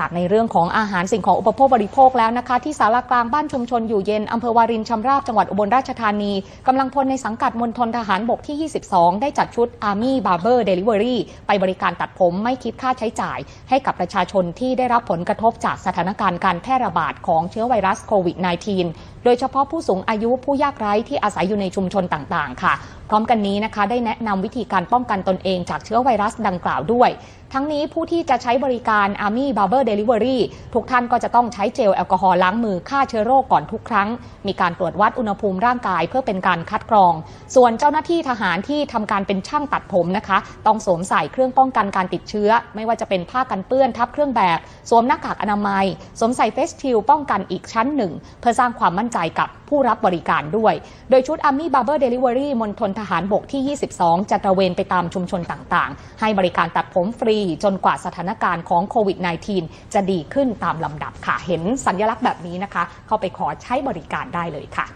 จากในเรื่องของอาหารสิ่งของอุปโภคบริโภคแล้วนะคะ ที่สารากลางบ้านชุมชนอยู่เย็น อำเภอวารินชำราบจังหวัดอุบลราชธานี กำลังพลในสังกัดมณฑลทหารบกที่ 22 ได้จัดชุด Army Barber Delivery ไปบริการตัดผมไม่คิดค่าใช้จ่าย ให้กับประชาชนที่ได้รับผลกระทบจากสถานการณ์การแพร่ระบาดของเชื้อไวรัสโควิด -19 โดยเฉพาะผู้สูงอายุผู้ยากไร้ที่อาศัยอยู่ในชุมชนต่าง ๆ ค่ะ พร้อมกันนี้นะคะ ได้แนะนำวิธีการป้องกันตนเองจากเชื้อไวรัสดังกล่าวด้วยทั้งนี้ผู้ที่จะใช้บริการ Army Barber Delivery ทุกท่านก็จะต้องใช้เจลแอลกอฮอล์ล้างมือฆ่าเชื้อโรคก่อนทุกครั้ง มีการตรวจวัดอุณหภูมิร่างกายเพื่อเป็นการคัดกรอง ส่วนเจ้าหน้าที่ทหารที่ทำการเป็นช่างตัดผมนะคะ ต้องสวมใส่เครื่องป้องกันการติดเชื้อ ไม่ว่าจะเป็นผ้ากันเปื้อนทับเครื่องแบบ สวมหน้ากากอนามัย สวมใส่เฟสชิลป้องกันอีกชั้นหนึ่ง เพื่อสร้างความมั่นใจกับผู้รับบริการด้วย โดยชุด Army Barber Delivery มณฑลทหารบกที่ 22 จะตระเวนไปตามชุมชนต่างๆ ให้บริการตัดผมฟรีจนกว่าสถานการณ์ของโควิด -19 จะดีขึ้นตามลำดับค่ะ เห็นสัญลักษณ์แบบนี้นะคะ เข้าไปขอใช้บริการได้เลยค่ะ